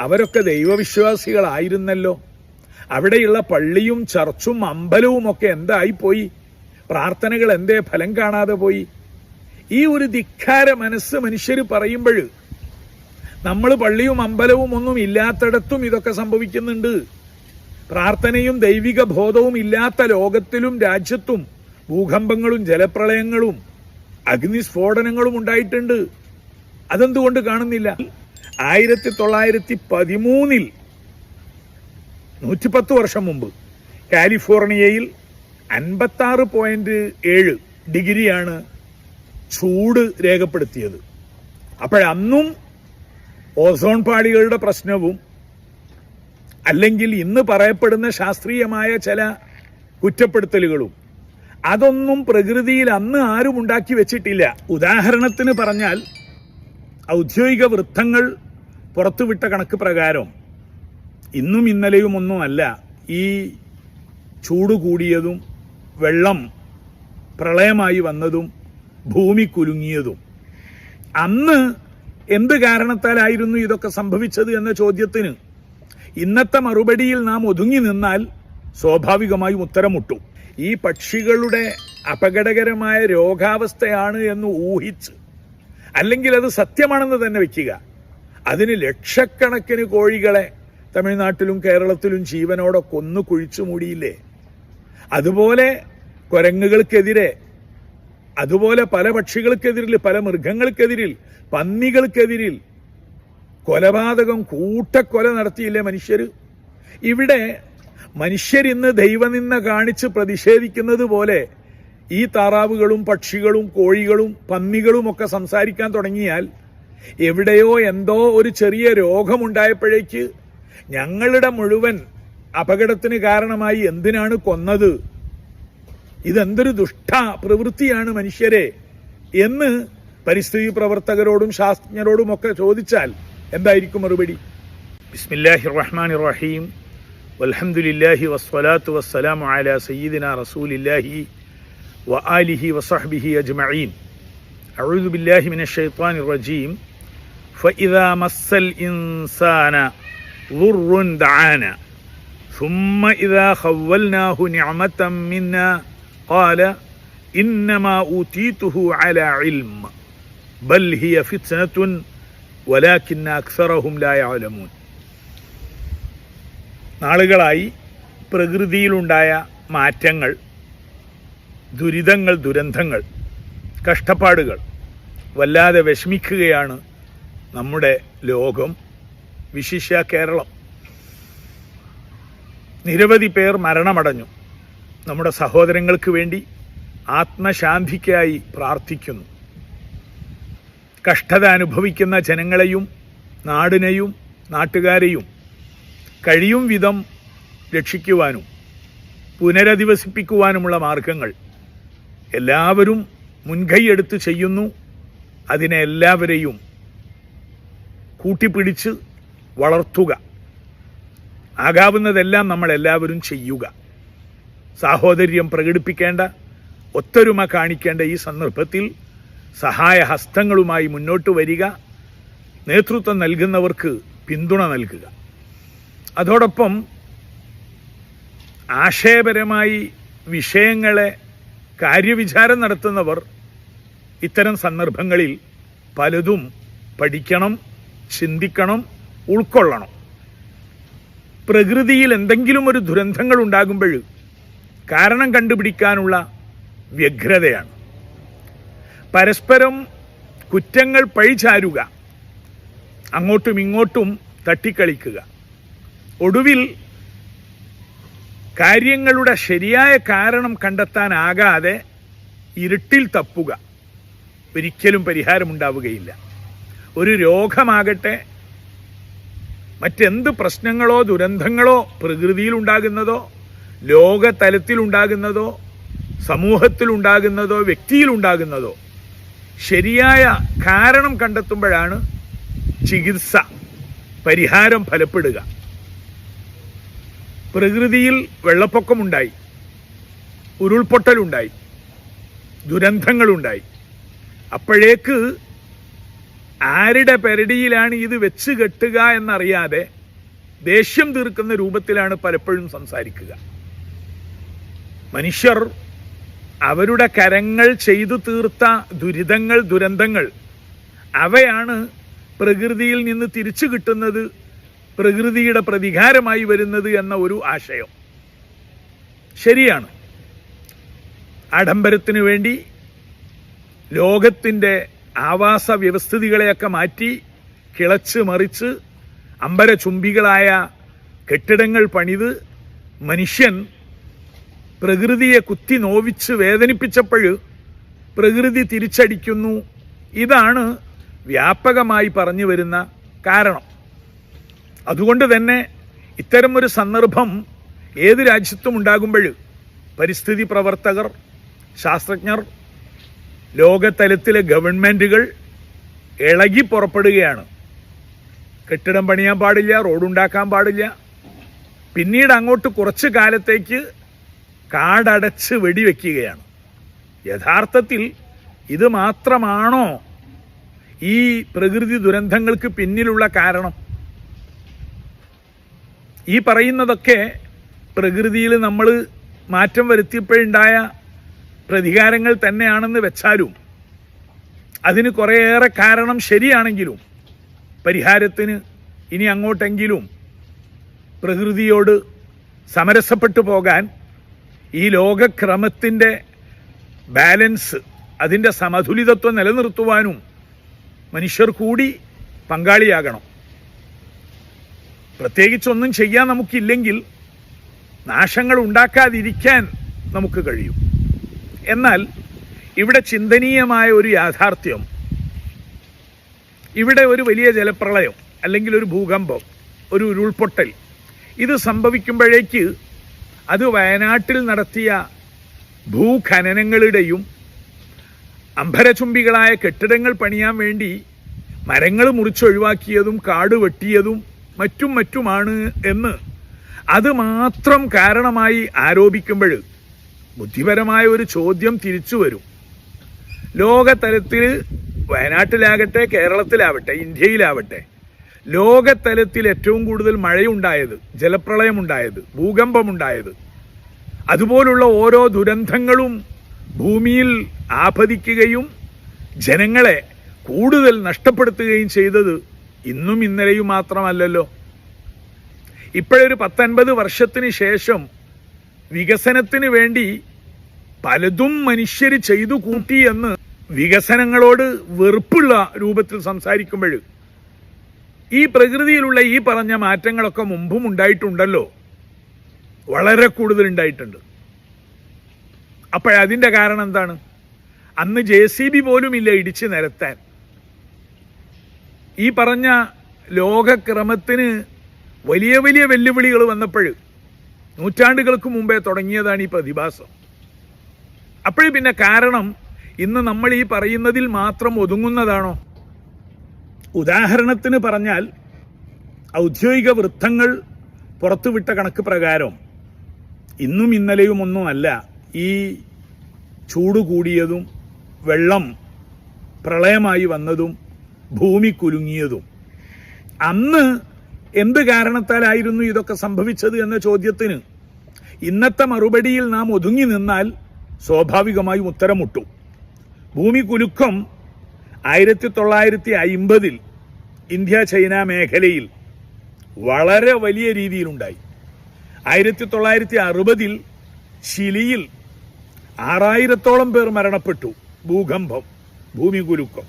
അവരൊക്കെ ദൈവവിശ്വാസികളായിരുന്നല്ലോ. അവിടെയുള്ള പള്ളിയും ചർച്ചും അമ്പലവും ഒക്കെ എന്തായിപ്പോയി? പ്രാർത്ഥനകൾ എന്തേ ഫലം കാണാതെ പോയി? ഈ ഒരു ധിക്കാര മനസ്സ് മനുഷ്യർ പറയുമ്പോൾ നമ്മൾ പള്ളിയും അമ്പലവും ഒന്നും ഇല്ലാത്തിടത്തും ഇതൊക്കെ സംഭവിക്കുന്നുണ്ട്. പ്രാർത്ഥനയും ദൈവിക ബോധവും ഇല്ലാത്ത ലോകത്തിലും രാജ്യത്തും ഭൂകമ്പങ്ങളും ജലപ്രളയങ്ങളും അഗ്നിസ്ഫോടനങ്ങളും ഉണ്ടായിട്ടുണ്ട്. അതെന്തുകൊണ്ട് കാണുന്നില്ല? ആയിരത്തി തൊള്ളായിരത്തി പതിമൂന്നിൽ നൂറ്റിപ്പത്ത് വർഷം മുമ്പ് കാലിഫോർണിയയിൽ അൻപത്താറ് പോയിന്റ് ഏഴ് ഡിഗ്രിയാണ് ചൂട് രേഖപ്പെടുത്തിയത്. അപ്പോഴന്നും ഓസോൺ പാളികളുടെ പ്രശ്നവും അല്ലെങ്കിൽ ഇന്ന് പറയപ്പെടുന്ന ശാസ്ത്രീയമായ ചില കുറ്റപ്പെടുത്തലുകളും അതൊന്നും പ്രകൃതിയിൽ അന്ന് ആരും ഉണ്ടാക്കി വെച്ചിട്ടില്ല. ഉദാഹരണത്തിന് പറഞ്ഞാൽ ഔദ്യോഗിക വൃത്തങ്ങൾ പുറത്തുവിട്ട കണക്ക് പ്രകാരം ഇന്നും ഇന്നലെയും ഒന്നുമല്ല ഈ ചൂട് കൂടിയതും വെള്ളം പ്രളയമായി വന്നതും ഭൂമി കുലുങ്ങിയതും. അന്ന് എന്ത് കാരണത്താലായിരുന്നു ഇതൊക്കെ സംഭവിച്ചത് എന്ന ചോദ്യത്തിന് ഇന്നത്തെ മറുപടിയിൽ നാം ഒതുങ്ങി നിന്നാൽ സ്വാഭാവികമായും ഉത്തരം മുട്ടും ഈ പക്ഷികളുടെ അപകടകരമായ രോഗാവസ്ഥയാണ് എന്ന് ഊഹിച്ച് അല്ലെങ്കിൽ അത് സത്യമാണെന്ന് തന്നെ വെക്കുക. അതിന് ലക്ഷക്കണക്കിന് കോഴികളെ തമിഴ്നാട്ടിലും കേരളത്തിലും ജീവനോടെ കൊന്നു കുഴിച്ചു മൂടിയില്ലേ? അതുപോലെ കുരങ്ങുകൾക്കെതിരെ അതുപോലെ പല പക്ഷികൾക്കെതിരിൽ പല മൃഗങ്ങൾക്കെതിരിൽ പന്നികൾക്കെതിരിൽ കൊലപാതകം കൂട്ടക്കൊല നടത്തിയില്ലേ മനുഷ്യർ ഇവിടെ മനുഷ്യരിന്ന് ദൈവനിന്ന കാണിച്ച് പ്രതിഷേധിക്കുന്നത് പോലെ ഈ താറാവുകളും പക്ഷികളും കോഴികളും പന്നികളും ഒക്കെ സംസാരിക്കാൻ തുടങ്ങിയാൽ എവിടെയോ എന്തോ ഒരു ചെറിയ രോഗമുണ്ടായപ്പോഴേക്ക് ഞങ്ങളുടെ മുഴുവൻ അപകടത്തിന് കാരണമായി എന്തിനാണ് കൊന്നത്? ഇതെന്തൊരു ദുഷ്ട പ്രവൃത്തിയാണ് മനുഷ്യരെ എന്ന് പരിസ്ഥിതി പ്രവർത്തകരോടും ശാസ്ത്രജ്ഞരോടും ഒക്കെ ചോദിച്ചാൽ എന്തായിരിക്കും മറുപടി? ബിസ്മില്ലാഹി റഹ്മാൻ റഹീം വൽഹമുല്ലാഹി വസ്വലാത്തു വസ്സലാം അല സയ്യിദിന റസൂലില്ലാഹി വ ആലിഹി വസഹ്ബിഹി അജ്മീൻ അഴുദുബില്ലാഹി മിന റജീം. فإذا مس الإنسان ضر دعانا ثم إذا خولناه نعمة منا قال إنما أوتيته على علم بل هي فتنة ولكن أكثرهم لا يعلمون നാളുകളായി പ്രകൃതിയിലുണ്ടായ മാറ്റങ്ങൾ ദുരിതങ്ങൾ ദുരന്തങ്ങൾ കഷ്ടപ്പാടുകൾ വല്ലാതെ വിഷമിക്കുകയാണ് നമ്മുടെ ലോകം വിശിഷ കേരളം. നിരവധി പേർ മരണമടഞ്ഞു. നമ്മുടെ സഹോദരങ്ങൾക്ക് വേണ്ടി ആത്മശാന്തിക്കായി പ്രാർത്ഥിക്കുന്നു. കഷ്ടത അനുഭവിക്കുന്ന ജനങ്ങളെയും നാടിനെയും നാട്ടുകാരെയും കഴിയും വിധം രക്ഷിക്കുവാനും പുനരധിവസിപ്പിക്കുവാനുമുള്ള മാർഗങ്ങൾ എല്ലാവരും മുൻകൈയെടുത്ത് ചെയ്യുന്നു. അതിനെ എല്ലാവരെയും കൂട്ടിപ്പിടിച്ച് വളർത്തുക. ആകാവുന്നതെല്ലാം നമ്മൾ എല്ലാവരും ചെയ്യുക. സാഹോദര്യം പ്രകടിപ്പിക്കേണ്ട ഒത്തൊരുമ കാണിക്കേണ്ട ഈ സന്ദർഭത്തിൽ സഹായഹസ്തങ്ങളുമായി മുന്നോട്ട് വരിക നേതൃത്വം നൽകുന്നവർക്ക് പിന്തുണ നൽകുക. അതോടൊപ്പം ആശയപരമായി വിഷയങ്ങളെ കാര്യവിചാരം നടത്തുന്നവർ ഇത്തരം സന്ദർഭങ്ങളിൽ പലതും പഠിക്കണം. ചിന്തിക്കണം ഉൾക്കൊള്ളണം. പ്രകൃതിയിൽ എന്തെങ്കിലും ഒരു ദുരന്തങ്ങൾ ഉണ്ടാകുമ്പോൾ കാരണം കണ്ടുപിടിക്കാനുള്ള വ്യഗ്രതയാണ്. പരസ്പരം കുറ്റങ്ങൾ പഴിചാരുക അങ്ങോട്ടും ഇങ്ങോട്ടും തട്ടിക്കളിക്കുക. ഒടുവിൽ കാര്യങ്ങളുടെ ശരിയായ കാരണം കണ്ടെത്താനാകാതെ ഇരുട്ടിൽ തപ്പുക. ഒരിക്കലും പരിഹാരമുണ്ടാവുകയില്ല. ഒരു രോഗമാകട്ടെ. മറ്റെന്ത് പ്രശ്നങ്ങളോ ദുരന്തങ്ങളോ പ്രകൃതിയിലുണ്ടാകുന്നതോ ലോകതലത്തിലുണ്ടാകുന്നതോ സമൂഹത്തിലുണ്ടാകുന്നതോ വ്യക്തിയിലുണ്ടാകുന്നതോ ശരിയായ കാരണം കണ്ടെത്തുമ്പോഴാണ് ചികിത്സ പരിഹാരം ഫലപ്പെടുക. പ്രകൃതിയിൽ വെള്ളപ്പൊക്കമുണ്ടായി ഉരുൾപൊട്ടലുണ്ടായി ദുരന്തങ്ങളുണ്ടായി. അപ്പോഴേക്ക് ആരുടെ പെരടിയിലാണ് ഇത് വെച്ച് കെട്ടുക എന്നറിയാതെ ദേഷ്യം തീർക്കുന്ന രൂപത്തിലാണ് പലപ്പോഴും സംസാരിക്കുക. മനുഷ്യർ അവരുടെ കരങ്ങൾ ചെയ്തു തീർത്ത ദുരിതങ്ങൾ ദുരന്തങ്ങൾ അവയാണ് പ്രകൃതിയിൽ നിന്ന് തിരിച്ചു കിട്ടുന്നത് പ്രകൃതിയുടെ പ്രതികാരമായി വരുന്നത് എന്ന ഒരു ആശയം. ശരിയാണ്. ആഡംബരത്തിന് വേണ്ടി ലോകത്തിന്റെ ആവാസ വ്യവസ്ഥിതികളെയൊക്കെ മാറ്റി കിളച്ച് മറിച്ച് അമ്പരചുംബികളായ കെട്ടിടങ്ങൾ പണിത് മനുഷ്യൻ പ്രകൃതിയെ കുത്തി നോവിച്ച് വേദനിപ്പിച്ചപ്പോൾ പ്രകൃതി തിരിച്ചടിക്കുന്നു. ഇതാണ് വ്യാപകമായി പറഞ്ഞു വരുന്ന കാരണം. അതുകൊണ്ട് തന്നെ ഇത്തരമൊരു സന്ദർഭം ഏത് രാജ്യത്തും ഉണ്ടാകുമ്പോൾ പരിസ്ഥിതി പ്രവർത്തകർ ശാസ്ത്രജ്ഞർ ലോകതലത്തിലെ ഗവൺമെന്റുകൾ ഇളകി പുറപ്പെടുകയാണ്. കെട്ടിടം പണിയാൻ പാടില്ല റോഡുണ്ടാക്കാൻ പാടില്ല. പിന്നീട് അങ്ങോട്ട് കുറച്ച് കാലത്തേക്ക് കാടടച്ച് വെടിവെക്കുകയാണ്. യഥാർത്ഥത്തിൽ ഇത് മാത്രമാണോ ഈ പ്രകൃതി ദുരന്തങ്ങൾക്ക് പിന്നിലുള്ള കാരണം? ഈ പറയുന്നതൊക്കെ പ്രകൃതിയിൽ നമ്മൾ മാറ്റം വരുത്തിയപ്പോഴുണ്ടായ പ്രതികാരങ്ങൾ തന്നെയാണെന്ന് വെച്ചാലും അതിന് കുറേയേറെ കാരണം ശരിയാണെങ്കിലും പരിഹാരത്തിന് ഇനി അങ്ങോട്ടെങ്കിലും പ്രകൃതിയോട് സമരസപ്പെട്ടു പോകാൻ ഈ ലോകക്രമത്തിന്റെ ബാലൻസ് അതിന്റെ സമതുലിതത്വം നിലനിർത്തുവാനും മനുഷ്യർ കൂടി പങ്കാളിയാകണം. പ്രത്യേകിച്ചൊന്നും ചെയ്യാൻ നമുക്കില്ലെങ്കിൽ നാശങ്ങൾ ഉണ്ടാക്കാതിരിക്കാൻ നമുക്ക് കഴിയും. എന്നാൽ ഇവിടെ ചിന്തനീയമായ ഒരു യാഥാർത്ഥ്യം ഇവിടെ ഒരു വലിയ ജലപ്രളയം അല്ലെങ്കിൽ ഒരു ഭൂകമ്പം ഒരു ഉരുൾപൊട്ടൽ ഇത് സംഭവിക്കുമ്പോഴേക്ക് അത് വയനാട്ടിൽ നടത്തിയ ഭൂഖനനങ്ങളുടെയും അംബരചുംബികളായ കെട്ടിടങ്ങൾ പണിയാൻ വേണ്ടി മരങ്ങൾ മുറിച്ചൊഴിവാക്കിയതും കാട് വെട്ടിയതും മറ്റും മറ്റുമാണ് എന്ന് അത് മാത്രം കാരണമായി ആരോപിക്കുമ്പോൾ ബുദ്ധിപരമായ ഒരു ചോദ്യം തിരിച്ചു വരും. ലോകതലത്തിൽ വയനാട്ടിലാകട്ടെ കേരളത്തിലാവട്ടെ ഇന്ത്യയിലാവട്ടെ ലോകതലത്തിൽ ഏറ്റവും കൂടുതൽ മഴയുണ്ടായത് ജലപ്രളയമുണ്ടായത് ഭൂകമ്പമുണ്ടായത് അതുപോലുള്ള ഓരോ ദുരന്തങ്ങളും ഭൂമിയിൽ ആപതിക്കുകയും ജനങ്ങളെ കൂടുതൽ നഷ്ടപ്പെടുത്തുകയും ചെയ്തത് ഇന്നും ഇന്നലെയും മാത്രമല്ലല്ലോ. ഇപ്പോഴൊരു പത്തൊൻപത് വർഷത്തിന് ശേഷം വികസനത്തിന് വേണ്ടി പലതും മനുഷ്യർ ചെയ്തു കൂട്ടി എന്ന് വികസനങ്ങളോട് വെറുപ്പുള്ള രൂപത്തിൽ സംസാരിക്കുമ്പോൾ ഈ പ്രകൃതിയിലുള്ള ഈ പറഞ്ഞ മാറ്റങ്ങളൊക്കെ മുമ്പും ഉണ്ടായിട്ടുണ്ടല്ലോ. വളരെ കൂടുതൽ ഉണ്ടായിട്ടുണ്ട്. അപ്പോഴതിന്റെ കാരണം എന്താണ്? അന്ന് ജെ സി ബി പോലും ഇല്ല ഇടിച്ച് നിരത്താൻ. ഈ പറഞ്ഞ ലോകക്രമത്തിന് വലിയ വലിയ വെല്ലുവിളികൾ വന്നപ്പോൾ നൂറ്റാണ്ടുകൾക്ക് മുമ്പേ തുടങ്ങിയതാണ് ഈ പ്രതിഭാസം. അപ്പോഴും പിന്നെ കാരണം ഇന്ന് നമ്മൾ ഈ പറയുന്നതിൽ മാത്രം ഒതുങ്ങുന്നതാണോ? ഉദാഹരണത്തിന് പറഞ്ഞാൽ ഔദ്യോഗിക വൃത്തങ്ങൾ പുറത്തുവിട്ട കണക്ക് പ്രകാരം ഇന്നും ഇന്നലെയും ഒന്നുമല്ല ഈ ചൂട് കൂടിയതും വെള്ളം പ്രളയമായി വന്നതും ഭൂമി കുലുങ്ങിയതും. അന്ന് എന്ത് കാരണത്താലായിരുന്നു ഇതൊക്കെ സംഭവിച്ചത് എന്ന ചോദ്യത്തിന് ഇന്നത്തെ മറുപടിയിൽ നാം ഒതുങ്ങി നിന്നാൽ സ്വാഭാവികമായും ഉത്തരം മുട്ടും ഭൂമി കുലുക്കം ആയിരത്തി തൊള്ളായിരത്തി അയിമ്പതിൽ ഇന്ത്യ ചൈന മേഖലയിൽ വളരെ വലിയ രീതിയിലുണ്ടായി. ആയിരത്തി തൊള്ളായിരത്തി അറുപതിൽ ചിലിയിൽ ആറായിരത്തോളം പേർ മരണപ്പെട്ടു ഭൂകമ്പം ഭൂമി കുലുക്കം.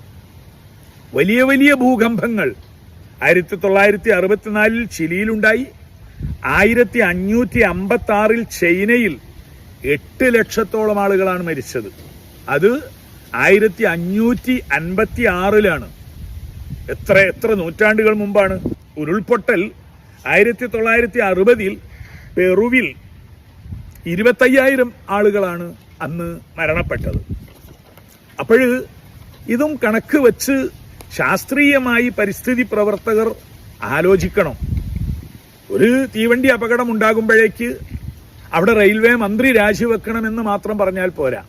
വലിയ വലിയ ഭൂകമ്പങ്ങൾ ആയിരത്തി തൊള്ളായിരത്തി അറുപത്തിനാലിൽ ചിലിയിലുണ്ടായി. ആയിരത്തി അഞ്ഞൂറ്റി അമ്പത്തി ആറിൽ ചൈനയിൽ എട്ട് ലക്ഷത്തോളം ആളുകളാണ് മരിച്ചത്. അത് ആയിരത്തി അഞ്ഞൂറ്റി അൻപത്തി ആറിലാണ് എത്ര എത്ര നൂറ്റാണ്ടുകൾ മുമ്പാണ്. ഉരുൾപൊട്ടൽ ആയിരത്തി തൊള്ളായിരത്തി അറുപതിൽ പെറുവിൽ ഇരുപത്തയ്യായിരം ആളുകളാണ് അന്ന് മരണപ്പെട്ടത്. അപ്പോൾ ഇതും കണക്ക് വെച്ച് ശാസ്ത്രീയമായി പരിസ്ഥിതി പ്രവർത്തകർ ആലോചിക്കണം. ഒരു തീവണ്ടി അപകടം ഉണ്ടാകുമ്പോഴേക്ക് അവിടെ റെയിൽവേ മന്ത്രി രാജിവെക്കണമെന്ന് മാത്രം പറഞ്ഞാൽ പോരാ.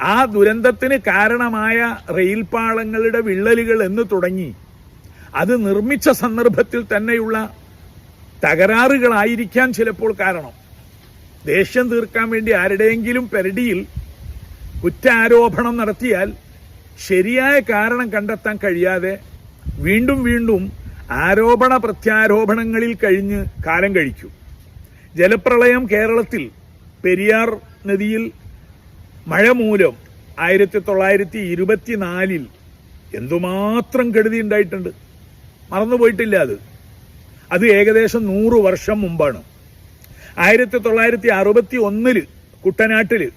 ആ ദുരന്തത്തിന് കാരണമായ റെയിൽപാളങ്ങളുടെ വിള്ളലുകൾ എന്ന് തുടങ്ങി അത് നിർമ്മിച്ച സന്ദർഭത്തിൽ തന്നെയുള്ള തകരാറുകളായിരിക്കാൻ ചിലപ്പോൾ കാരണം. ദേഷ്യം തീർക്കാൻ വേണ്ടി ആരുടെയെങ്കിലും പെരടിയിൽ കുറ്റാരോപണം നടത്തിയാൽ ശരിയായ കാരണം കണ്ടെത്താൻ കഴിയാതെ വീണ്ടും വീണ്ടും ആരോപണ പ്രത്യാരോപണങ്ങളിൽ കഴിഞ്ഞ് കാലം കഴിക്കും ജലപ്രളയം കേരളത്തിൽ പെരിയാർ നദിയിൽ മഴ മൂലം ആയിരത്തി തൊള്ളായിരത്തി ഇരുപത്തിനാലിൽ എന്തുമാത്രം കെടുതി ഉണ്ടായിട്ടുണ്ട്. മറന്നുപോയിട്ടില്ല അത്. അത് ഏകദേശം നൂറ് വർഷം മുമ്പാണ്. ആയിരത്തി തൊള്ളായിരത്തി അറുപത്തി ഒന്നിൽ കുട്ടനാട്ടിൽ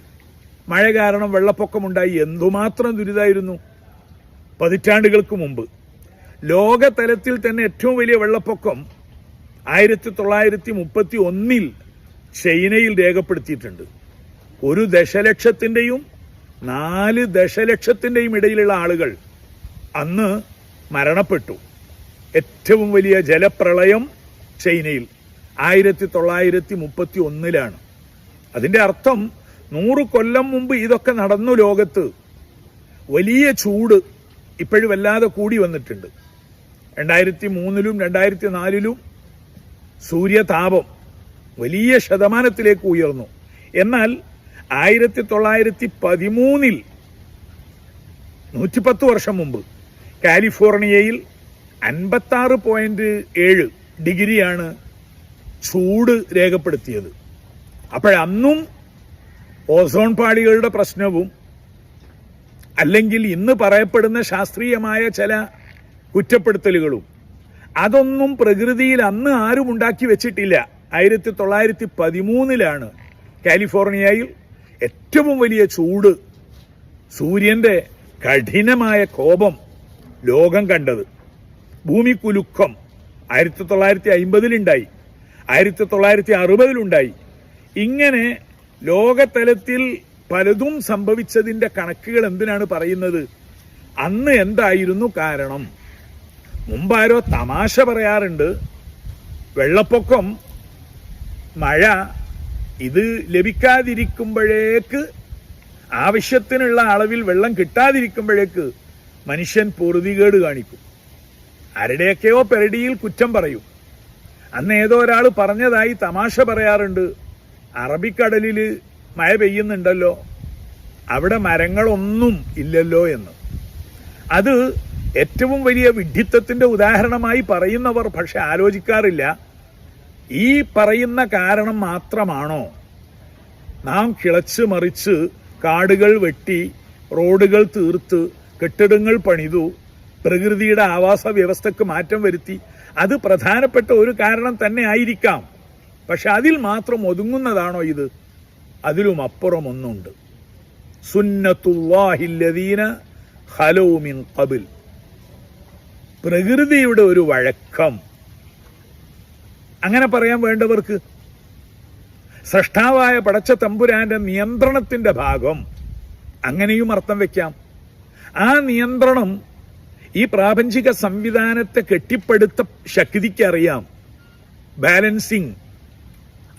മഴ കാരണം വെള്ളപ്പൊക്കമുണ്ടായി. എന്തുമാത്രം ദുരിതമായിരുന്നു പതിറ്റാണ്ടുകൾക്ക് മുമ്പ്. ലോകതലത്തിൽ തന്നെ ഏറ്റവും വലിയ വെള്ളപ്പൊക്കം ആയിരത്തി തൊള്ളായിരത്തി മുപ്പത്തി ഒന്നിൽ ചൈനയിൽ രേഖപ്പെടുത്തിയിട്ടുണ്ട്. ഒരു ദശലക്ഷത്തിന്റെയും നാല് ദശലക്ഷത്തിന്റെയും ഇടയിലുള്ള ആളുകൾ അന്ന് മരണപ്പെട്ടു. ഏറ്റവും വലിയ ജലപ്രളയം ചൈനയിൽ ആയിരത്തി തൊള്ളായിരത്തി മുപ്പത്തി ഒന്നിലാണ് അതിന്റെ അർത്ഥം നൂറ് കൊല്ലം മുമ്പ് ഇതൊക്കെ നടന്നു ലോകത്ത് വലിയ ചൂട് ഇപ്പോഴും വല്ലാതെ കൂടി വന്നിട്ടുണ്ട്. രണ്ടായിരത്തി മൂന്നിലും രണ്ടായിരത്തി നാലിലും സൂര്യതാപം വലിയ ശതമാനത്തിലേക്ക് ഉയർന്നു. എന്നാൽ ആയിരത്തി തൊള്ളായിരത്തി പതിമൂന്നിൽ നൂറ്റിപ്പത്ത് വർഷം മുമ്പ് കാലിഫോർണിയയിൽ അൻപത്താറ് പോയിന്റ് ഏഴ് ഡിഗ്രിയാണ് ചൂട് രേഖപ്പെടുത്തിയത്. അപ്പോഴന്നും ഓസോൺ പാളികളുടെ പ്രശ്നവും അല്ലെങ്കിൽ ഇന്ന് പറയപ്പെടുന്ന ശാസ്ത്രീയമായ ചില കുറ്റപ്പെടുത്തലുകളും. അതൊന്നും പ്രകൃതിയിൽ അന്ന് ആരും ഉണ്ടാക്കി വെച്ചിട്ടില്ല. ആയിരത്തി തൊള്ളായിരത്തി പതിമൂന്നിലാണ് കാലിഫോർണിയയിൽ ഏറ്റവും വലിയ ചൂട് സൂര്യന്റെ കഠിനമായ കോപം ലോകം കണ്ടത്. ഭൂമി കുലുക്കം ആയിരത്തി തൊള്ളായിരത്തി അയിമ്പതിലുണ്ടായി ആയിരത്തി തൊള്ളായിരത്തി അറുപതിലുണ്ടായി ഇങ്ങനെ ലോകതലത്തിൽ പലതും സംഭവിച്ചതിന്റെ കണക്കുകൾ എന്തിനാണ് പറയുന്നത്? അന്ന് എന്തായിരുന്നു കാരണം? മുമ്പാരോ തമാശ പറയാറുണ്ട്. വെള്ളപ്പൊക്കം മഴ ഇത് ലഭിക്കാതിരിക്കുമ്പോഴേക്ക് ആവശ്യത്തിനുള്ള അളവിൽ വെള്ളം കിട്ടാതിരിക്കുമ്പോഴേക്ക് മനുഷ്യൻ പൊറുതികേട് കാണിക്കും. ആരുടെയൊക്കെയോ പെരടിയിൽ കുറ്റം പറയും. അന്ന് ഏതോ ഒരാൾ പറഞ്ഞതായി തമാശ പറയാറുണ്ട്. അറബിക്കടലിൽ മഴ പെയ്യുന്നുണ്ടല്ലോ. അവിടെ മരങ്ങളൊന്നും ഇല്ലല്ലോ എന്ന്. അത് ഏറ്റവും വലിയ വിഡിത്തത്തിന്റെ ഉദാഹരണമായി പറയുന്നവർ പക്ഷെ ആലോചിക്കാറില്ല. ഈ പറയുന്ന കാരണം മാത്രമാണോ? നാം കിളച്ച് മറിച്ച് കാടുകൾ വെട്ടി റോഡുകൾ തീർത്ത് കെട്ടിടങ്ങൾ പണിതു പ്രകൃതിയുടെ ആവാസ വ്യവസ്ഥക്ക് മാറ്റം വരുത്തി. അത് പ്രധാനപ്പെട്ട ഒരു കാരണം തന്നെ ആയിരിക്കാം. പക്ഷെ അതിൽ മാത്രം ഒതുങ്ങുന്നതാണോ ഇത്? അതിലും അപ്പുറം ഒന്നുണ്ട്. സുന്നത്തുല്ലാഹില്ലദീന ഹലോമിൻ കബിൽ പ്രകൃതിയുടെ ഒരു വഴക്കം. അങ്ങനെ പറയാൻ വേണ്ടവർക്ക് സൃഷ്ടാവായ പടച്ച തമ്പുരാന്റെ നിയന്ത്രണത്തിന്റെ ഭാഗം. അങ്ങനെയും അർത്ഥം വെക്കാം. ആ നിയന്ത്രണം ഈ പ്രാപഞ്ചിക സംവിധാനത്തെ കെട്ടിപ്പടുത്ത ശക്തിക്ക് അറിയാം. ബാലൻസിങ്.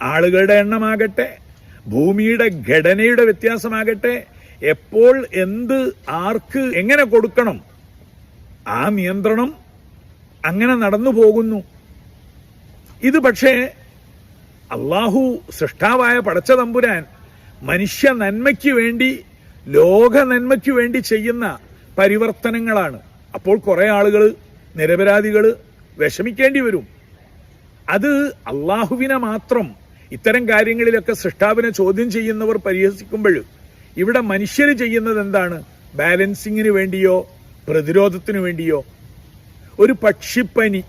ആളുകളുടെ എണ്ണമാകട്ടെ ഭൂമിയുടെ ഘടനയുടെ വ്യത്യാസമാകട്ടെ എപ്പോൾ എന്ത് ആർക്ക് എങ്ങനെ കൊടുക്കണം ആ നിയന്ത്രണം അങ്ങനെ നടന്നു പോകുന്നു. ഇത് പക്ഷേ അള്ളാഹു സൃഷ്ടാവായ പടച്ച തമ്പുരാൻ മനുഷ്യ നന്മയ്ക്ക് വേണ്ടി ലോക നന്മയ്ക്ക് വേണ്ടി ചെയ്യുന്ന പരിവർത്തനങ്ങളാണ്. അപ്പോൾ കുറെ ആളുകൾ നിരപരാധികൾ വിഷമിക്കേണ്ടി വരും. അത് അള്ളാഹുവിനെ മാത്രം ഇത്തരം കാര്യങ്ങളിലൊക്കെ സൃഷ്ടാവിനെ ചോദ്യം ചെയ്യുന്നവർ പരിഹസിക്കുമ്പോൾ ഇവിടെ മനുഷ്യർ ചെയ്യുന്നത് എന്താണ്? ബാലൻസിങ്ങിന് വേണ്ടിയോ പ്രതിരോധത്തിന് വേണ്ടിയോ? ഒരു പക്ഷിപ്പനി.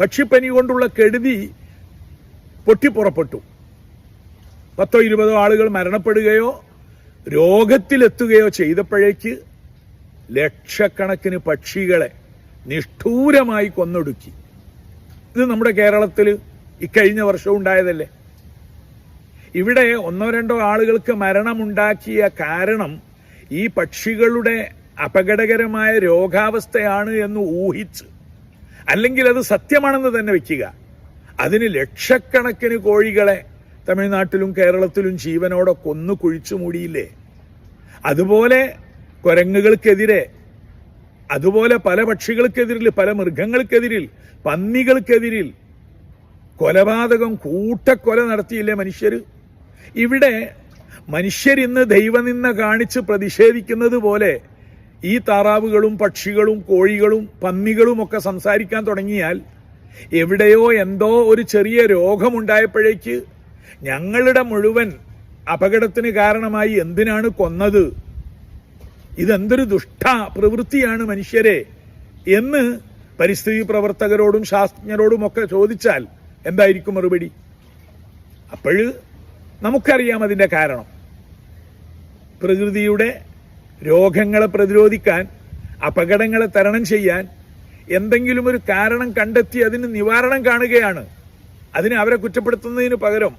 പക്ഷിപ്പനി കൊണ്ടുള്ള കെടുതി പൊട്ടിപ്പുറപ്പെട്ടു. പത്തോ ഇരുപതോ ആളുകൾ മരണപ്പെടുകയോ രോഗത്തിലെത്തുകയോ ചെയ്തപ്പോഴേക്ക് ലക്ഷക്കണക്കിന് പക്ഷികളെ നിഷ്ഠൂരമായി കൊന്നൊടുക്കി. ഇത് നമ്മുടെ കേരളത്തിൽ ഇക്കഴിഞ്ഞ വർഷം ഉണ്ടായതല്ലേ? ഇവിടെ ഒന്നോ രണ്ടോ ആളുകൾക്ക് മരണമുണ്ടാക്കിയ കാരണം ഈ പക്ഷികളുടെ അപകടകരമായ രോഗാവസ്ഥയാണ് എന്ന് ഊഹിച്ച് അല്ലെങ്കിൽ അത് സത്യമാണെന്ന് തന്നെ വയ്ക്കുക അതിന് ലക്ഷക്കണക്കിന് കോഴികളെ തമിഴ്നാട്ടിലും കേരളത്തിലും ജീവനോടെ കൊന്നു കുഴിച്ചു മൂടിയില്ലേ? അതുപോലെ കുരങ്ങുകൾക്കെതിരെ അതുപോലെ പല പക്ഷികൾക്കെതിരിൽ പല മൃഗങ്ങൾക്കെതിരിൽ പന്നികൾക്കെതിരിൽ കൊലപാതകം കൂട്ടക്കൊല നടത്തിയില്ലേ മനുഷ്യർ ഇവിടെ മനുഷ്യരിന്ന് ദൈവനിന്ന കാണിച്ച് പ്രതിഷേധിക്കുന്നത് പോലെ ഈ താറാവുകളും പക്ഷികളും കോഴികളും പന്നികളും ഒക്കെ സംസാരിക്കാൻ തുടങ്ങിയാൽ എവിടെയോ എന്തോ ഒരു ചെറിയ രോഗമുണ്ടായപ്പോഴേക്ക് ഞങ്ങളുടെ മുഴുവൻ അപകടത്തിന് കാരണമായി എന്തിനാണ് കൊന്നത്? ഇതെന്തൊരു ദുഷ്ട പ്രവൃത്തിയാണ് മനുഷ്യരെ എന്ന് പരിസ്ഥിതി പ്രവർത്തകരോടും ശാസ്ത്രജ്ഞരോടും ഒക്കെ ചോദിച്ചാൽ എന്തായിരിക്കും മറുപടി? അപ്പോഴ് നമുക്കറിയാം അതിന്റെ കാരണം. പ്രകൃതിയുടെ രോഗങ്ങളെ പ്രതിരോധിക്കാൻ അപകടങ്ങളെ തരണം ചെയ്യാൻ എന്തെങ്കിലും ഒരു കാരണം കണ്ടെത്തി അതിന് നിവാരണം കാണുകയാണ്. അതിന് അവരെ കുറ്റപ്പെടുത്തുന്നതിന് പകരം.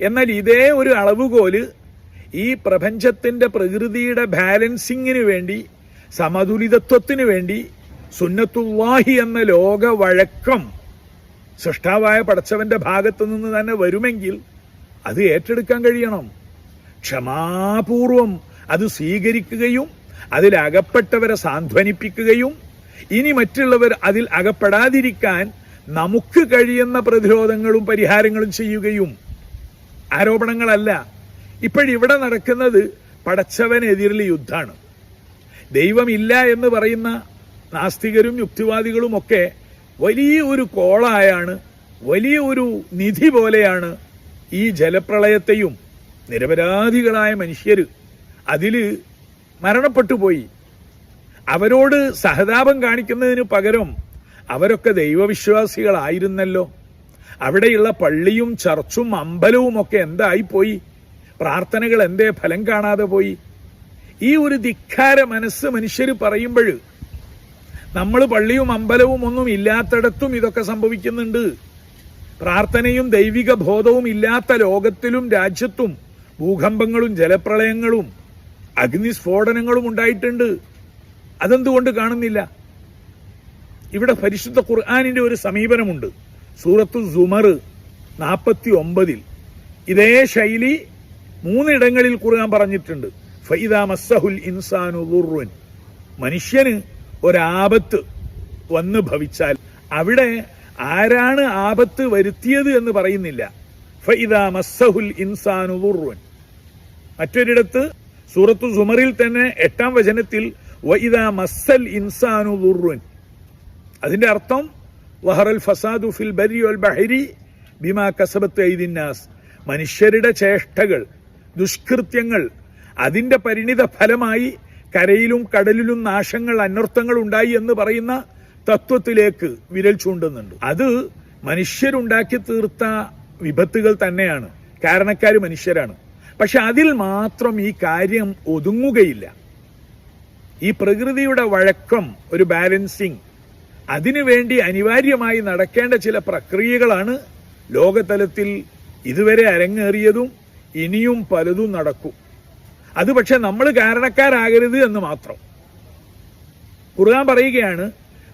എന്നാൽ ഇതേ ഒരു അളവുകോൽ ഈ പ്രപഞ്ചത്തിന്റെ പ്രകൃതിയുടെ ബാലൻസിങ്ങിന് വേണ്ടി സമതുലിതത്വത്തിന് വേണ്ടി സുന്നത്തുവാഹി എന്ന ലോക വഴക്കം സൃഷ്ടാവായ പടച്ചവന്റെ ഭാഗത്തു നിന്ന് തന്നെ വരുമെങ്കിൽ അത് ഏറ്റെടുക്കാൻ കഴിയണം. ക്ഷമാപൂർവം അത് സ്വീകരിക്കുകയും അതിലകപ്പെട്ടവരെ സാന്ത്വനിപ്പിക്കുകയും ഇനി മറ്റുള്ളവർ അതിൽ അകപ്പെടാതിരിക്കാൻ നമുക്ക് കഴിയുന്ന പ്രതിരോധങ്ങളും പരിഹാരങ്ങളും ചെയ്യുകയും ആരോപണങ്ങളല്ല. ഇപ്പോഴിവിടെ നടക്കുന്നത് പടച്ചവനെതിരിൽ യുദ്ധമാണ്. ദൈവമില്ല എന്ന് പറയുന്ന നാസ്തികരും യുക്തിവാദികളും ഒക്കെ വലിയ ഒരു കോളായാണ് വലിയ ഒരു നിധി പോലെയാണ് ഈ ജലപ്രളയത്തെയും നിരപരാധികളായ മനുഷ്യർ അതിൽ മരണപ്പെട്ടു പോയി. അവരോട് സഹതാപം കാണിക്കുന്നതിന് പകരം അവരൊക്കെ ദൈവവിശ്വാസികളായിരുന്നല്ലോ. അവിടെയുള്ള പള്ളിയും ചർച്ചും അമ്പലവും ഒക്കെ എന്തായിപ്പോയി? പ്രാർത്ഥനകൾ എന്തേ ഫലം കാണാതെ പോയി? ഈ ഒരു ധിക്കാര മനസ്സ് മനുഷ്യർ പറയുമ്പോൾ നമ്മൾ പള്ളിയും അമ്പലവും ഒന്നും ഇല്ലാത്തടത്തും ഇതൊക്കെ സംഭവിക്കുന്നുണ്ട്. പ്രാർത്ഥനയും ദൈവിക ബോധവും ഇല്ലാത്ത ലോകത്തിലും രാജ്യത്തും ഭൂകമ്പങ്ങളും ജലപ്രളയങ്ങളും അഗ്നിസ്ഫോടനങ്ങളും ഉണ്ടായിട്ടുണ്ട്. അതെന്തുകൊണ്ട് കാണുന്നില്ല? ഇവിടെ പരിശുദ്ധ ഖുർആാനിന്റെ ഒരു സമീപനമുണ്ട്. സൂറത്തു സുമർ നാൽപ്പത്തി ഒമ്പതിൽ ഇതേ ശൈലി മൂന്നിടങ്ങളിൽ ഖുർആൻ പറഞ്ഞിട്ടുണ്ട്. ഫൈദ മസ്സഹുൽ ഇൻസാനു ദുർറുൻ. മനുഷ്യന് ഒരാപത്ത് വന്ന് ഭവിച്ചാൽ അവിടെ ആരാണ് ആപത്ത് വരുത്തിയത് എന്ന് പറയുന്നില്ല. ഫൈദ മസ്സഹുൽ ഇൻസാനു ദുർറുൻ. മറ്റൊരിടത്ത് സൂറത്തു സുമറിൽ തന്നെ എട്ടാം വചനത്തിൽ മസ്സൽ ഇൻസാനു ദുർറുൻ. അതിന്റെ അർത്ഥം വഹറൽ ഫസാദു ഫിൽ വൽ ബഹരി ബിമാ കസബത്ത് ഐദിന്നാസ്. മനുഷ്യരുടെ ചേഷ്ടകൾ ദുഷ്കൃത്യങ്ങൾ അതിന്റെ പരിണിത ഫലമായി കരയിലും കടലിലും നാശങ്ങൾ അനർത്ഥങ്ങൾ ഉണ്ടായി എന്ന് പറയുന്ന തത്വത്തിലേക്ക് വിരൽ ചൂണ്ടുന്നുണ്ട്. അത് മനുഷ്യരുണ്ടാക്കി തീർത്ത വിപത്തുകൾ തന്നെയാണ്. കാരണക്കാർ മനുഷ്യരാണ്. പക്ഷെ അതിൽ മാത്രം ഈ കാര്യം ഒതുങ്ങുകയില്ല. ഈ പ്രകൃതിയുടെ വഴക്കം ഒരു ബാലൻസിങ് അതിനുവേണ്ടി അനിവാര്യമായി നടക്കേണ്ട ചില പ്രക്രിയകളാണ് ലോകതലത്തിൽ ഇതുവരെ അരങ്ങേറിയതും ഇനിയും പലതും നടക്കും. അത് പക്ഷെ നമ്മൾ കാരണക്കാരാകരുത് എന്ന് മാത്രം. ഖുർആൻ പറയുകയാണ്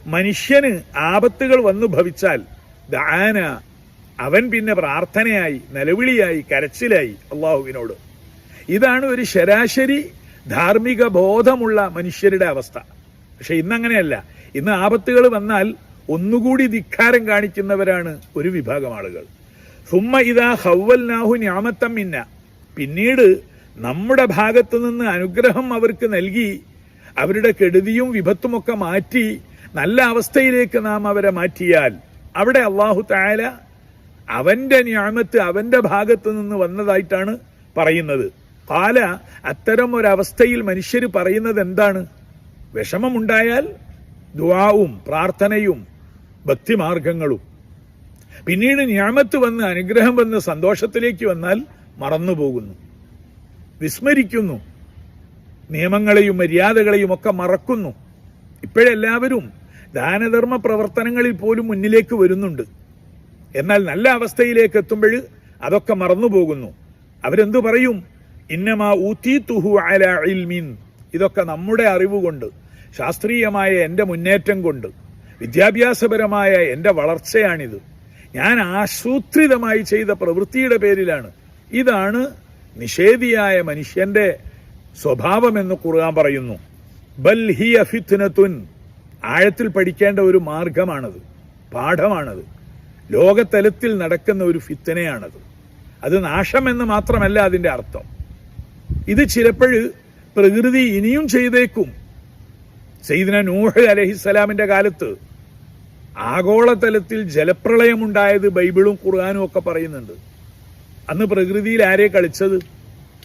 മനുഷ്യന് ആപത്തുകൾ വന്നു ഭവിച്ചാൽ ദാന അവൻ പിന്നെ പ്രാർത്ഥനയായി നിലവിളിയായി കരച്ചിലായി അള്ളാഹുവിനോട്. ഇതാണ് ഒരു ശരാശരി ധാർമ്മിക ബോധമുള്ള മനുഷ്യരുടെ അവസ്ഥ. പക്ഷെ ഇന്നങ്ങനെയല്ല. ഇന്ന് ആപത്തുകൾ വന്നാൽ ഒന്നുകൂടി ധിക്കാരം കാണിക്കുന്നവരാണ് ഒരു വിഭാഗം ആളുകൾ. സുമ്മ ഇതാ ഹൗവൽനാഹു ഞാമത്തം മിന്ന. പിന്നീട് നമ്മുടെ ഭാഗത്തു നിന്ന് അനുഗ്രഹം അവർക്ക് നൽകി അവരുടെ കെടുതിയും വിപത്തുമൊക്കെ മാറ്റി നല്ല അവസ്ഥയിലേക്ക് നാം അവരെ മാറ്റിയാൽ അവിടെ അള്ളാഹു തായാല അവന്റെ ഞാമത്ത് അവന്റെ ഭാഗത്തു നിന്ന് വന്നതായിട്ടാണ് പറയുന്നത്. പാല അത്തരം ഒരവസ്ഥയിൽ മനുഷ്യർ പറയുന്നത് എന്താണ്? വിഷമമുണ്ടായാൽ ദുവാവും പ്രാർത്ഥനയും ഭക്തിമാർഗങ്ങളും. പിന്നീട് ഞാമത്ത് വന്ന് അനുഗ്രഹം വന്ന് സന്തോഷത്തിലേക്ക് വന്നാൽ മറന്നുപോകുന്നു. വിസ്മരിക്കുന്നു. നിയമങ്ങളെയും മര്യാദകളെയും ഒക്കെ മറക്കുന്നു. ഇപ്പോഴെല്ലാവരും ദാനധർമ്മ പ്രവർത്തനങ്ങളിൽ പോലും മുന്നിലേക്ക് വരുന്നുണ്ട്. എന്നാൽ നല്ല അവസ്ഥയിലേക്ക് എത്തുമ്പോൾ അതൊക്കെ മറന്നുപോകുന്നു അവരെന്തു പറയും? ഇന്നമാ ഊത്തി തുഹു അല ഇൽമിൻ. ഇതൊക്കെ നമ്മുടെ അറിവ് കൊണ്ട് ശാസ്ത്രീയമായ എന്റെ മുന്നേറ്റം കൊണ്ട് വിദ്യാഭ്യാസപരമായ എന്റെ വളർച്ചയാണിത്. ഞാൻ ആസൂത്രിതമായി ചെയ്ത പ്രവൃത്തിയുടെ പേരിലാണ്. ഇതാണ് നിഷേധിയായ മനുഷ്യന്റെ സ്വഭാവമെന്ന് കുറുകാൻ പറയുന്നു. ബൽ ഹിയ ഫിത്നത്തുൻ. ആഴത്തിൽ പഠിക്കേണ്ട ഒരു മാർഗമാണത് പാഠമാണത്. ലോകതലത്തിൽ നടക്കുന്ന ഒരു ഫിത്തനയാണത്. അത് നാശമെന്ന് മാത്രമല്ല അതിന്റെ അർത്ഥം. ഇത് ചിലപ്പോൾ പ്രകൃതി ഇനിയും ചെയ്തേക്കും. സെയ്ദിന നൂഹ് അലഹിസ്സലാമിന്റെ കാലത്ത് ആഗോളതലത്തിൽ ജലപ്രളയമുണ്ടായത് ബൈബിളും ഖുർആാനും ഒക്കെ പറയുന്നുണ്ട്. അന്ന് പ്രകൃതിയിൽ ആരെ കളിച്ചത്?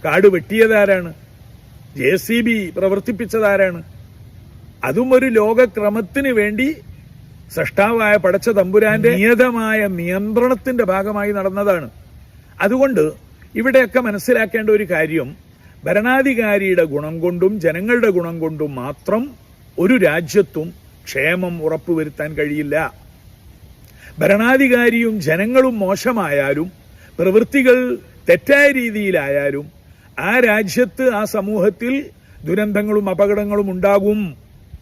കാട് വെട്ടിയതാരാണ്? ജെ സി ബി പ്രവർത്തിപ്പിച്ചതാരാണ്? അതും ഒരു ലോകക്രമത്തിന് വേണ്ടി സൃഷ്ടാവായ പടച്ച തമ്പുരാന്റെ നിയതമായ നിയന്ത്രണത്തിന്റെ ഭാഗമായി നടന്നതാണ്. അതുകൊണ്ട് ഇവിടെയൊക്കെ മനസ്സിലാക്കേണ്ട ഒരു കാര്യം ഭരണാധികാരിയുടെ ഗുണം കൊണ്ടും ജനങ്ങളുടെ ഗുണം കൊണ്ടും മാത്രം ഒരു രാജ്യത്തും ക്ഷേമം ഉറപ്പുവരുത്താൻ കഴിയില്ല. ഭരണാധികാരിയും ജനങ്ങളും മോശമായാലും പ്രവൃത്തികൾ തെറ്റായ രീതിയിലായാലും ആ രാജ്യത്ത് ആ സമൂഹത്തിൽ ദുരന്തങ്ങളും അപകടങ്ങളും ഉണ്ടാകും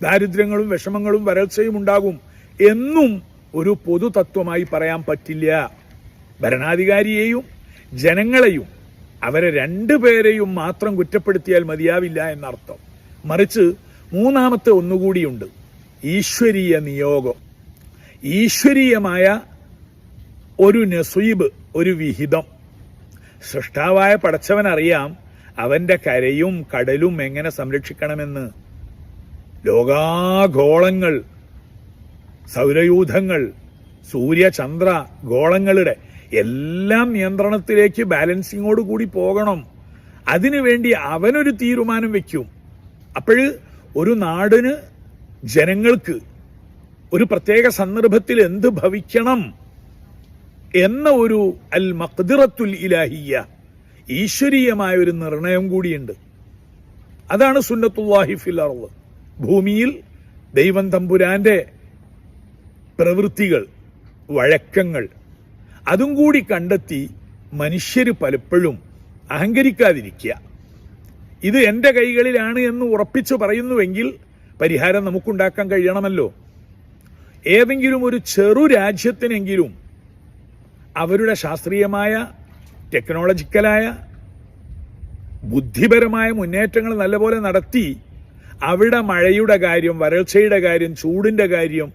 ദാരിദ്ര്യങ്ങളും വിഷമങ്ങളും വരൾച്ചയും ഉണ്ടാകും. എന്നും ഒരു പൊതു തത്വമായി പറയാൻ പറ്റില്ല. ഭരണാധികാരിയെയും ജനങ്ങളെയും അവരെ രണ്ടുപേരെയും മാത്രം കുറ്റപ്പെടുത്തിയാൽ മതിയാവില്ല എന്നർത്ഥം. മറിച്ച് മൂന്നാമത്തെ ഒന്നുകൂടിയുണ്ട്. ഈശ്വരീയ നിയോഗം. ഈശ്വരീയമായ ഒരു നസീബ് ഒരു വിഹിതം. സൃഷ്ടാവായ പടച്ചവനറിയാം അവന്റെ കരയും കടലും എങ്ങനെ സംരക്ഷിക്കണമെന്ന്. ലോകാഗോളങ്ങൾ സൗരയൂഥങ്ങൾ സൂര്യചന്ദ്ര ഗോളങ്ങളുടെ എല്ലാം നിയന്ത്രണത്തിലേക്ക് ബാലൻസിങ്ങോട് കൂടി പോകണം. അതിനുവേണ്ടി അവനൊരു തീരുമാനം വയ്ക്കും അപ്പോൾ ഒരു നാടിന് ജനങ്ങൾക്ക് ഒരു പ്രത്യേക സന്ദർഭത്തിൽ എന്ത് ഭവിക്കണം എന്ന ഒരു അൽ മഖ്ദിറത്തുൽ ഇലാഹിയ ഈശ്വരീയമായ ഒരു നിർണയം കൂടിയുണ്ട്. അതാണ് സുന്നത്തുല്ലാഹി ഫിൽ അർൾ ഭൂമിയിൽ ദൈവം തമ്പുരാന്റെ പ്രവൃത്തികൾ വഴക്കങ്ങൾ അതും കൂടി കണ്ടെത്തി മനുഷ്യർ പലപ്പോഴും അഹങ്കരിക്കാതിരിക്കുക. ഇത് എന്റെ കൈകളിലാണ് എന്ന് ഉറപ്പിച്ചു പറയുന്നുവെങ്കിൽ പരിഹാരം നമുക്കുണ്ടാക്കാൻ കഴിയണമല്ലോ. ഏതെങ്കിലും ഒരു ചെറു രാജ്യത്തിനെങ്കിലും അവരുടെ ശാസ്ത്രീയമായ ടെക്നോളജിക്കലായ ബുദ്ധിപരമായ മുന്നേറ്റങ്ങൾ നല്ലപോലെ നടത്തി അവിടെ മഴയുടെ കാര്യം വരൾച്ചയുടെ കാര്യം ചൂടിന്റെ കാര്യം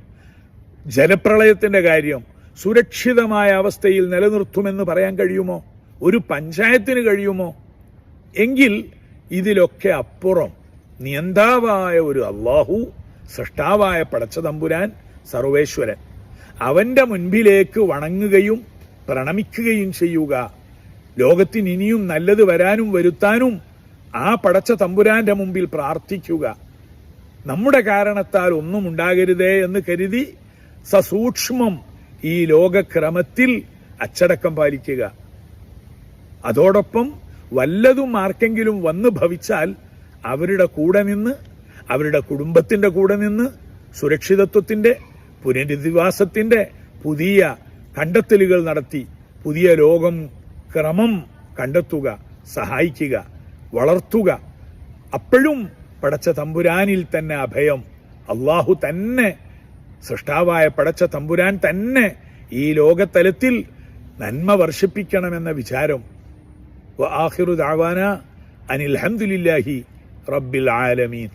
ജലപ്രളയത്തിന്റെ കാര്യം സുരക്ഷിതമായ അവസ്ഥയിൽ നിലനിർത്തുമെന്ന് പറയാൻ കഴിയുമോ? ഒരു പഞ്ചായത്തിന് കഴിയുമോ? എങ്കിൽ ഇതിലൊക്കെ അപ്പുറം നിയന്താവായ ഒരു അള്ളാഹു സൃഷ്ടാവായ പടച്ച തമ്പുരാൻ സർവേശ്വരൻ അവന്റെ മുൻപിലേക്ക് വണങ്ങുകയും പ്രണമിക്കുകയും ചെയ്യുക. ലോകത്തിന് ഇനിയും നല്ലത് വരാനും വരുത്താനും ആ പടച്ച തമ്പുരാന്റെ മുമ്പിൽ പ്രാർത്ഥിക്കുക. നമ്മുടെ കാരണത്താൽ ഒന്നും ഉണ്ടാകരുതേ എന്ന് കരുതി സസൂക്ഷ്മം ഈ ലോകക്രമത്തിൽ അച്ചടക്കം പാലിക്കുക. അതോടൊപ്പം വല്ലതും ആർക്കെങ്കിലും വന്ന് ഭവിച്ചാൽ അവരുടെ കൂടെ നിന്ന് അവരുടെ കുടുംബത്തിന്റെ കൂടെ നിന്ന് സുരക്ഷിതത്വത്തിന്റെ പുനരധിവാസത്തിന്റെ പുതിയ കണ്ടെത്തലുകൾ നടത്തി പുതിയ ലോകം ക്രമം കണ്ടെത്തുക സഹായിക്കുക വളർത്തുക. അപ്പോഴും പടച്ച തമ്പുരാനിൽ തന്നെ അഭയം. അള്ളാഹു തന്നെ സൃഷ്ടാവായ പടച്ച തമ്പുരാൻ തന്നെ ഈ ലോകതലത്തിൽ നന്മ വർഷിപ്പിക്കണമെന്ന വിചാരം. ആഹിറു ദാവാന അനിൽ ഹംദുലില്ലാഹി റബ്ബിൽ ആലമീൻ.